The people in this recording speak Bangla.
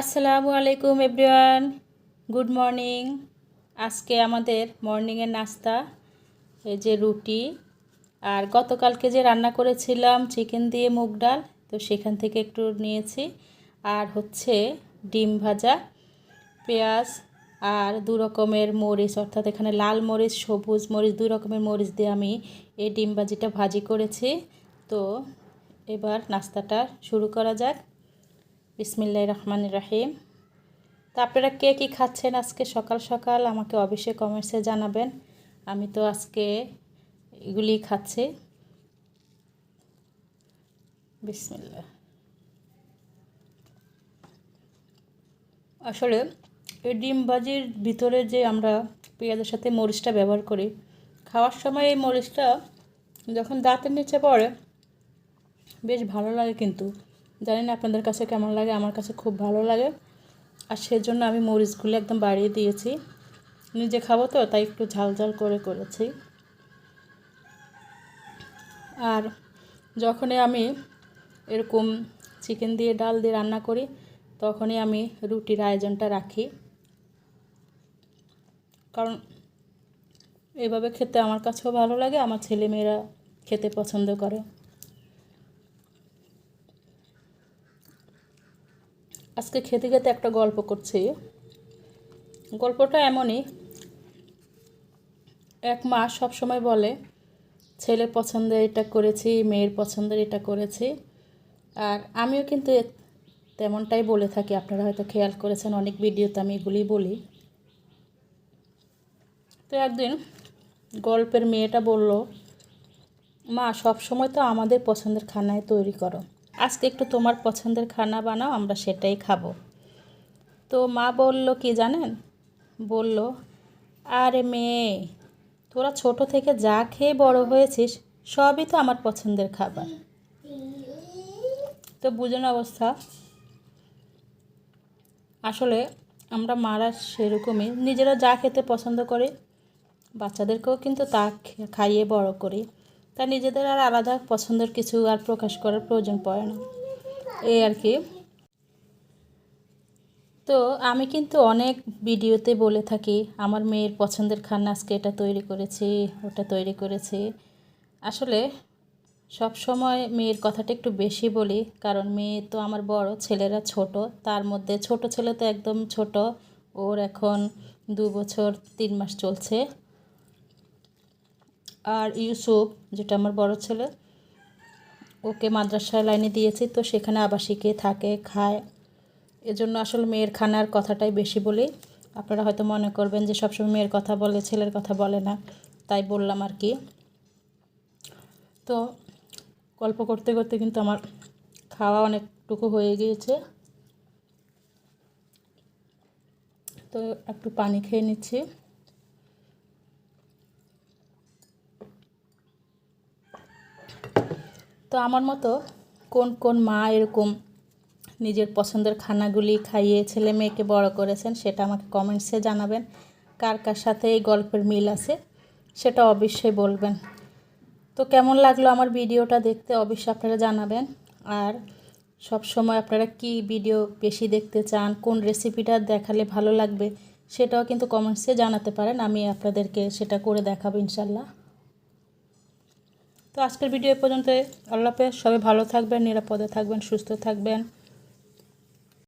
আসসালামু আলাইকুম, এভরিওয়ান। Good morning. আজকে আমাদের মর্নিংয়ের নাস্তা, এই যে রুটি, আর গতকালকে যে রান্না করেছিলাম, চিকেন দিয়ে মুগ ডাল, তো সেখান থেকে একটু নিয়েছি। আর হচ্ছে ডিম ভাজা, পেঁয়াজ, আর দু রকমের মরিচ, অর্থাৎ এখানে লাল মরিচ, সবুজ মরিচ, দু রকমের মরিচ দিয়ে আমি এই ডিম ভাজিটা ভাজি করেছি। তো এবার নাস্তাটা শুরু করা যাক। বিসমিল্লাহ রহমান রাহিম। তা আপনারা কে কী খাচ্ছেন আজকে সকাল সকাল? আমাকে অবশ্যই কমেন্টসে জানাবেন। আমি তো আজকে এগুলি খাচ্ছি। বিসমিল্লা আসলে এই ডিম ভাজির ভিতরে যে আমরা পেঁয়াজের সাথে মরিচটা ব্যবহার করি, খাওয়ার সময় এই মরিচটা যখন দাঁতের নিচে পড়ে, বেশ ভালো লাগে কিন্তু। জানি না আপনাদের কাছে কেমন লাগে, আমার কাছে খুব ভালো লাগে। আর সেজন্য আমি মরিচগুলো একদম বাড়িয়ে দিয়েছি। নিজে খাব তো, তাই একটু ঝাল ঝাল করে করেছি। আর যখনই আমি এরকম চিকেন দিয়ে ডাল দিয়ে রান্না করি, তখনই আমি রুটির আয়োজনটা রাখি। কারণ এভাবে খেতে আমার কাছেও ভালো লাগে, আমার ছেলেমেয়েরা খেতে পছন্দ করে। আজকে খেতে খেতে একটা গল্প করছি। গল্পটা এমনই, এক মা সব সময় বলে ছেলের পছন্দের এটা করেছি, মেয়ের পছন্দের এটা করেছি। আর আমিও কিন্তু তেমনটাই বলে থাকি, আপনারা হয়তো খেয়াল করেছেন, অনেক ভিডিওতে আমি এগুলি বলি। তো একদিন গল্পের মেয়েটা বলল, মা সব সময় তো আমাদের পছন্দের খানায় তৈরি করো। আজকে একটু তোমার পছন্দের খানা বানাও, আমরা সেটাই খাব। তো মা বলল কি জানেন? বলল, আরে মেয়ে, তোরা ছোট থেকে যা খেয়ে বড় হয়েছিস, সবই তো আমার পছন্দের খাবার। তো বুঝেন অবস্থা। আসলে আমরা মারা সেরকমই, নিজেরা যা খেতে পছন্দ করে, বাচ্চাদেরকেও কিন্তু তা খাইয়ে বড় করি। তা নিজেদের আর আলাদা পছন্দের কিছু আর প্রকাশ করার প্রয়োজন পড়ে না। এই আর কি। তো আমি কিন্তু অনেক ভিডিওতে বলে থাকি, আমার মেয়ের পছন্দের খানা আজকে এটা তৈরি করেছি, ওটা তৈরি করেছি। আসলে সব সময় মেয়ের কথাটা একটু বেশি বলি, কারণ মেয়ে তো আমার বড়, ছেলেরা ছোট, তার মধ্যে ছোট ছেলে তো একদম ছোট। ওর এখন দু বছর তিন মাস চলছে। আর ইউসুফ, যেটা আমার বড় ছেলে, ওকে মাদ্রাসা লাইনে দিয়েছি। তো সেখানে আবাসিকে থাকে, খায়। এজন্য আসলে মেয়ের খানার কথাটাই বেশি বলি। আপনারা হয়তো মনে করবেন যে সবসময় মেয়ের কথা বলে, ছেলের কথা বলে না। তাই বললাম আর কি। তো গল্প করতে করতে কিন্তু আমার খাওয়া অনেকটুকু হয়ে গিয়েছে। তো একটু পানি খেয়ে নিচ্ছি। আমার মতো কোন কোন মা এরকম নিজের পছন্দের খানাগুলি খাইয়ে ছেলে মেয়েকে বড় করেছেন সেটা আমাকে কমেন্টসে জানাবেন। কার কার সাথে এই গল্পের মিল আছে সেটা অবশ্যই বলবেন। তো কেমন লাগল আমার ভিডিওটা দেখতে অবশ্যই আপনারা জানাবেন। আর সব সময় আপনারা কি ভিডিও বেশি দেখতে চান, কোন রেসিপিটা দেখালে ভালো লাগবে সেটাও কিন্তু কমেন্টসে জানাতে পারেন। আমি আপনাদেরকে সেটা করে দেখাবো ইনশাল্লাহ। তো আজকের ভিডিও পর্যন্ত আল্লাহ সবাই ভালো থাকবেন নিরাপদে থাকবেন সুস্থ থাকবেন।